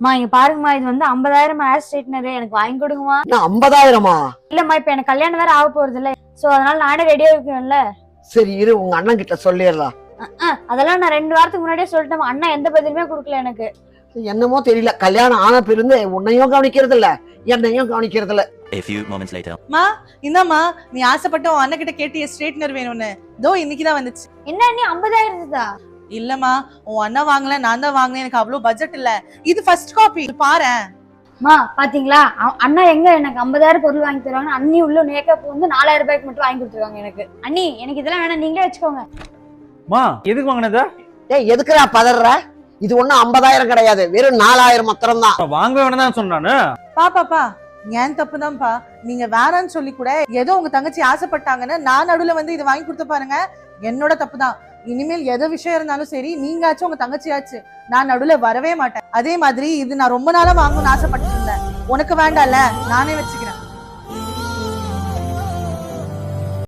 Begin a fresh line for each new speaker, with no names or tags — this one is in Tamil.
மா இங்க பாருங்கம்மா இது வந்து ஐம்பதாயிரம் ஹேர் ஸ்ட்ரைட்னர் எனக்கு வாங்கி கொடுங்கம்மா.
ஐம்பதாயிரமா?
இல்லம்மா இப்ப எனக்கு கல்யாணம் வேற ஆக போறது இல்ல சோ அதனால நானே ரெடியா இருக்கேன்ல.
சரி இரு உங்க அண்ணன் கிட்ட சொல்லிடலாம்.
அதெல்லாம் நான் ரெண்டு வாரத்துக்கு முன்னாடியே சொல்லிட்டேன். அண்ணா எந்த பதிலுமே கொடுக்கல எனக்கு.
என்னமோ தெரியல. கல்யாணம் ஆன பிறந்து உன்னையும் கவனிக்கிறது இல்ல என்னையும் கவனிக்கிறது இல்ல
A few moments later.
மா இந்தாம்மா நீ ஆசைப்பட்ட உன் அண்ணன் கிட்ட கேட்டிய ஸ்ட்ரெயிட்னர் வேணும்னு. தோ இன்னைக்கு தான் வந்துச்சு.
என்ன நீ ஐம்பதாயிரம் இருந்ததா
இல்லம்மா உன் அண்ணன் வாங்கல நான் தான் வாங்கினேன் எனக்கு அவ்வளவு பட்ஜெட் இல்ல. இது ஃபர்ஸ்ட் காப்பி பாரேன்
மா பாத்தீங்களா? அண்ணா எங்க? எனக்கு ஐம்பதாயிரம் பொருள் வாங்கி தருவாங்க. அண்ணி உள்ள மேக்கப் வந்து நாலாயிரம் ரூபாய்க்கு மட்டும் வாங்கி கொடுத்துருவாங்க எனக்கு. அண்ணி எனக்கு இதெல்லாம் வேணாம். நீங்களே வச்சுக்கோங்க.
மா எதுக்கு வாங்கினதா?
ஏய் எதுக்குடா பதற? இது ஒண்ணும் ஐம்பதாயிரம் கிடையாது. வெறும் நாலாயிரம் மாத்திரம் தான்
வாங்க வேணாம் தான் சொன்னானு?
பா பாப்பா ஏன் தப்பு தான்ப்பா நீங்க வேணான்னு சொல்லி கூட ஏதோ உங்க தங்கச்சி ஆசைப்பட்டாங்கன்னு நான் நடுவுல வந்து இது வாங்கி கொடுத்து பாருங்க. என்னோட தப்பு தான் இனிமேல் எதை விஷயம் இருந்தாலும் சரி நீங்காச்சும் உங்க தங்கச்சியாச்சு நான் நடுவுல வரவே மாட்டேன். அதே மாதிரி இது நான் ரொம்ப நாளா வாங்கணும்னு ஆசைப்பட்டு இருந்தேன். உனக்கு வேண்டாம்ல நானே வச்சுக்கிறேன்.